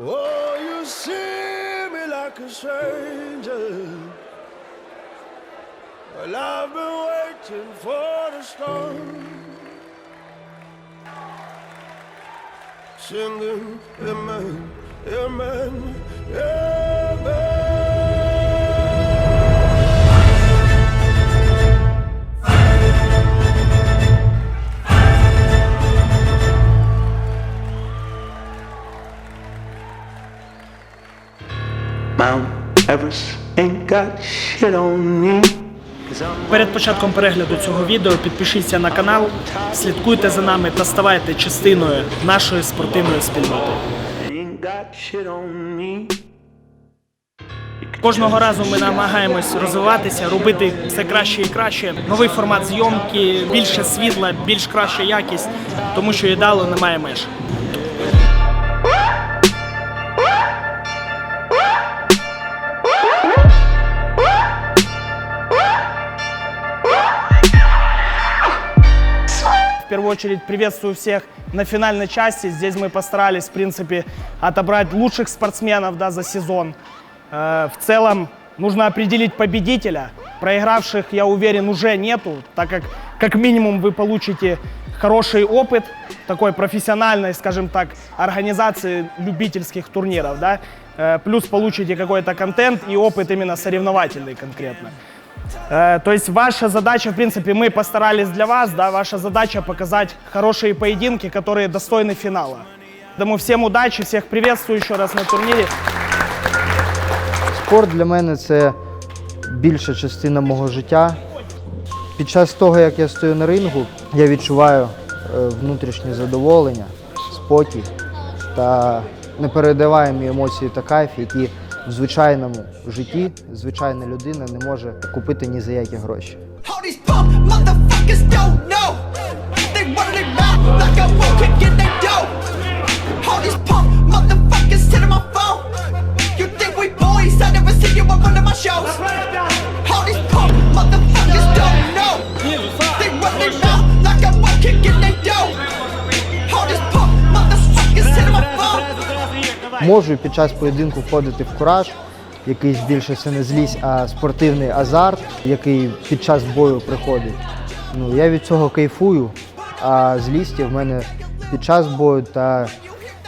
Oh, you see me like a stranger. Well, I've been waiting for the storm. Singing, Amen, Amen, Amen. Перед початком перегляду цього відео підпишіться на канал, слідкуйте за нами та ставайте частиною нашої спортивної спільноти. Кожного разу ми намагаємось розвиватися, робити все краще і краще. Новий формат зйомки, більше світла, більш краща якість, тому що ідеалу немає меж. Первую очередь приветствую всех на финальной части. Здесь мы постарались, в принципе, отобрать лучших спортсменов да, за сезон. Э, В целом нужно определить победителя. Проигравших, я уверен, уже нету, так как как минимум вы получите хороший опыт такой профессиональной, скажем так, организации любительских турниров, да, Э, плюс получите какой-то контент и опыт именно соревновательный конкретно. Э, То есть ваша задача, в принципе, мы постарались для вас, да, ваша задача показать хорошие поединки, которые достойны финала. Поэтому всем удачи, всех приветствую еще раз на турнире. Спорт для мене це більша частина мого життя. Під час того, як я стою на рингу, я відчуваю е, внутрішнє задоволення, спокій та непередаваємі емоції та кайф, які в звичайному житті звичайна людина не може купити ні за які гроші. Можу під час поєдинку входити в кураж, який більше це не злість, а спортивний азарт, який під час бою приходить. Ну, я від цього кайфую, а злісті в мене під час бою та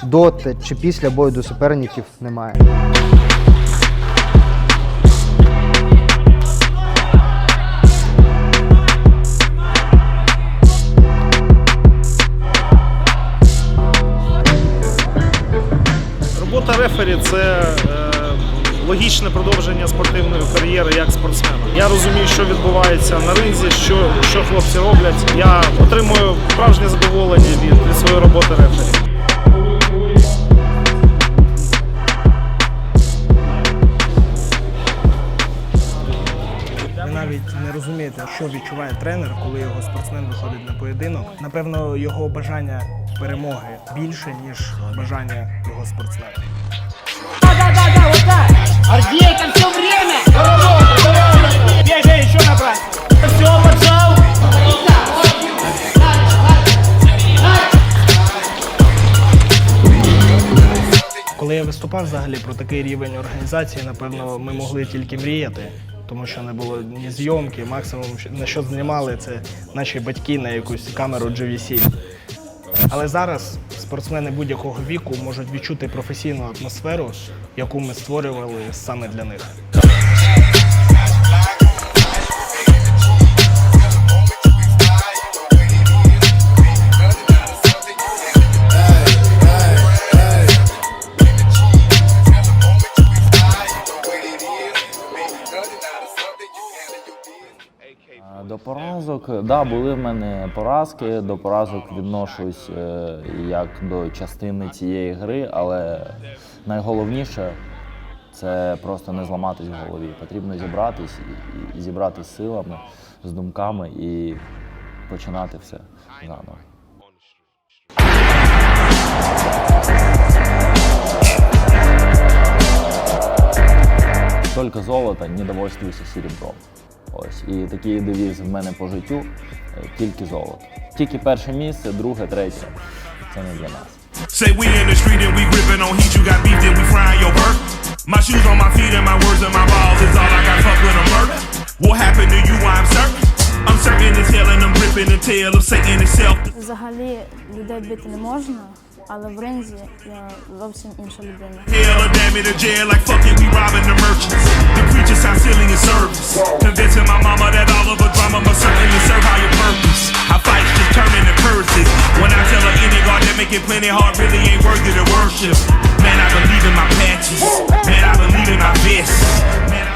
до чи після бою до суперників немає. Рефері це е, логічне продовження спортивної кар'єри як спортсмена. Я розумію, що відбувається на ринзі, що, що хлопці роблять. Я отримую справжнє задоволення від, від своєї роботи рефері. Відчуває тренер, коли його спортсмен виходить на поєдинок. Напевно, його бажання перемоги більше, ніж бажання його спортсмена. Коли я виступав взагалі про такий рівень організації, напевно, ми могли тільки мріяти, тому що не було ні зйомки, максимум на що знімали це наші батьки на якусь камеру GVC. Але зараз спортсмени будь-якого віку можуть відчути професійну атмосферу, яку ми створювали саме для них. Поразок, да, були в мене поразки. До поразок відношусь е, як до частини цієї гри, але найголовніше це просто не зламатись в голові. Потрібно зібратись і, зібратись силами, з думками і починати все заново. Тільки золото, не довольствуйся серебром. Ось. І такий девіз в мене по життю е, тільки золото. Тільки перше місце, друге, третє. Це не для нас. Say we in the street and we gripping on heat, you got beef, then we frying your burger. My shoes on my feet and my words and my balls is all I got fuck with a murder. What happened to you, I'm certain. I'm certain as hell and I'm gripping the tail of Satan itself. Взагалі людей бити не можна, але в ринзі я зовсім інша людина. Hell or damn it or jail, like fuck it, we robbing the merchants.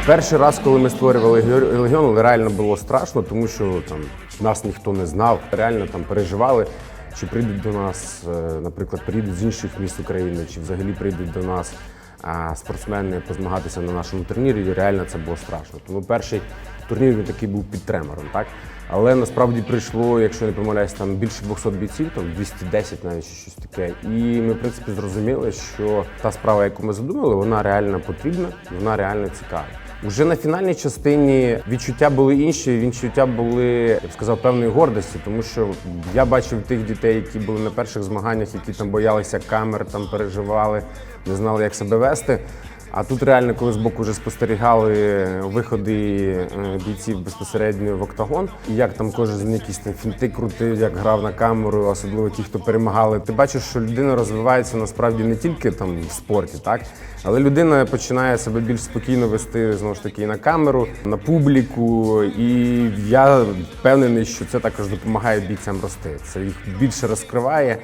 Перший раз, коли ми створювали Легіон- реально було страшно, тому що там нас ніхто не знав. Реально там переживали, чи прийдуть до нас, е, наприклад, приїдуть з інших міст України, чи взагалі прийдуть до нас спортсмени позмагатися на нашому турнірі. І реально це було страшно. Тому перший турнір він такий був під тремором, так? Але насправді прийшло, якщо не помиляюсь, там більше 200 бійців, там 210 навіть щось таке. І ми, в принципі, зрозуміли, що та справа, яку ми задумали, вона реально потрібна, вона реально цікава. Уже на фінальній частині відчуття були інші. Відчуття були, я б сказав, певної гордості, тому що я бачив тих дітей, які були на перших змаганнях, які там боялися камер, там переживали, не знали, як себе вести. А тут реально, коли збоку вже спостерігали виходи е, бійців безпосередньо в октагон, і як там кожен якісь там фінти крутив, як грав на камеру, особливо ті, хто перемагали. Ти бачиш, що людина розвивається насправді не тільки там в спорті, так але людина починає себе більш спокійно вести знову ж таки і на камеру, на публіку. І я впевнений, що це також допомагає бійцям рости. Це їх більше розкриває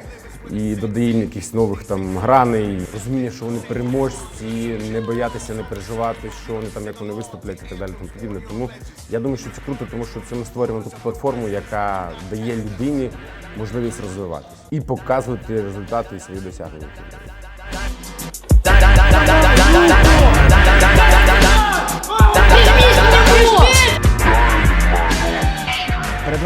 і додає їм якихось нових там граней, розуміння, що вони переможці, не боятися, не переживати, що вони там, як вони виступлять і так далі. Тому подібне. Тому я думаю, що це круто, тому що це ми створюємо таку платформу, яка дає людині можливість розвиватися і показувати результати і свої досягнення.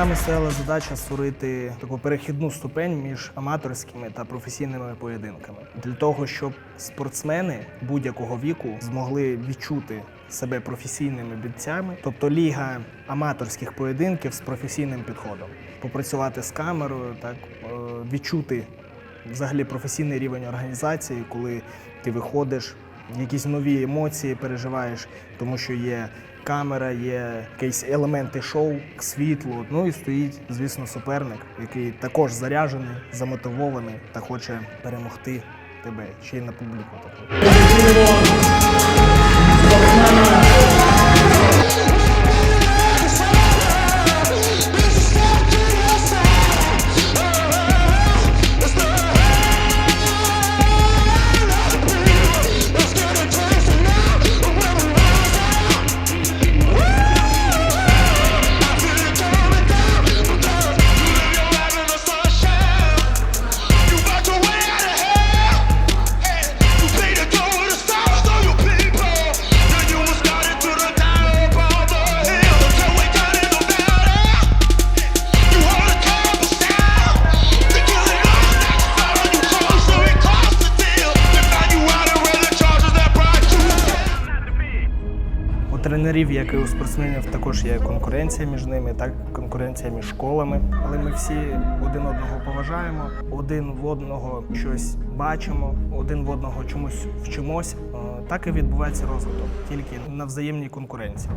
Нами стояла задача створити таку перехідну ступень між аматорськими та професійними поєдинками. Для того, щоб спортсмени будь-якого віку змогли відчути себе професійними бійцями, тобто ліга аматорських поєдинків з професійним підходом, попрацювати з камерою, так е, відчути взагалі професійний рівень організації, коли ти виходиш, якісь нові емоції переживаєш, тому що є камера, є якісь елементи шоу, світло. Ну і стоїть, звісно, суперник, який також заряджений, замотивований та хоче перемогти тебе ще й на публіку. Тренерів, як і у спортсменів, також є конкуренція між ними, так конкуренція між школами. Але ми всі один одного поважаємо, один в одного щось бачимо, один в одного чомусь вчимось. Е, Так і відбувається розвиток, тільки на взаємній конкуренції.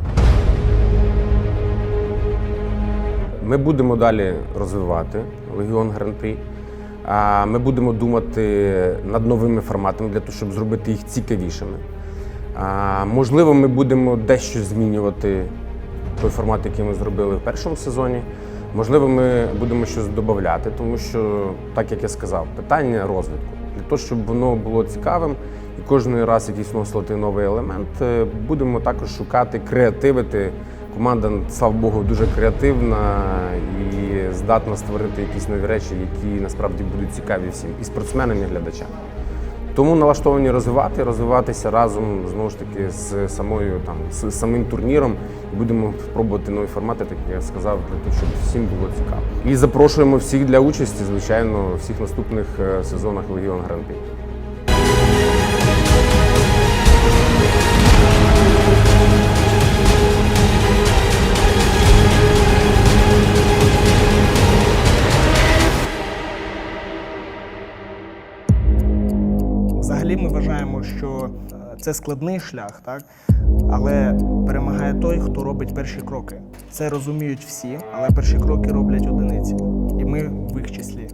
Ми будемо далі розвивати Легіон Гран-прі. Ми будемо думати над новими форматами для того, щоб зробити їх цікавішими. А, Можливо, ми будемо дещо змінювати той формат, який ми зробили в першому сезоні. Можливо, ми будемо щось додати, тому що, так як я сказав, питання розвитку. Для того, щоб воно було цікавим і кожен раз якийсь вносити новий елемент, е, будемо також шукати, креативити. Команда, слава Богу, дуже креативна і здатна створити якісь нові речі, які насправді будуть цікаві всім і спортсменам, і глядачам. Тому налаштовані розвивати, розвиватися разом знову ж таки з самою там з самим турніром. Будемо спробувати нові формати, так як я сказав, для того, щоб всім було цікаво. І запрошуємо всіх для участі, звичайно, в всіх наступних е, сезонах Легіон Гран-прі. Взагалі ми вважаємо, що е, це складний шлях, так? Але перемагає той, хто робить перші кроки. Це розуміють всі, але перші кроки роблять одиниці. І ми в їх числі.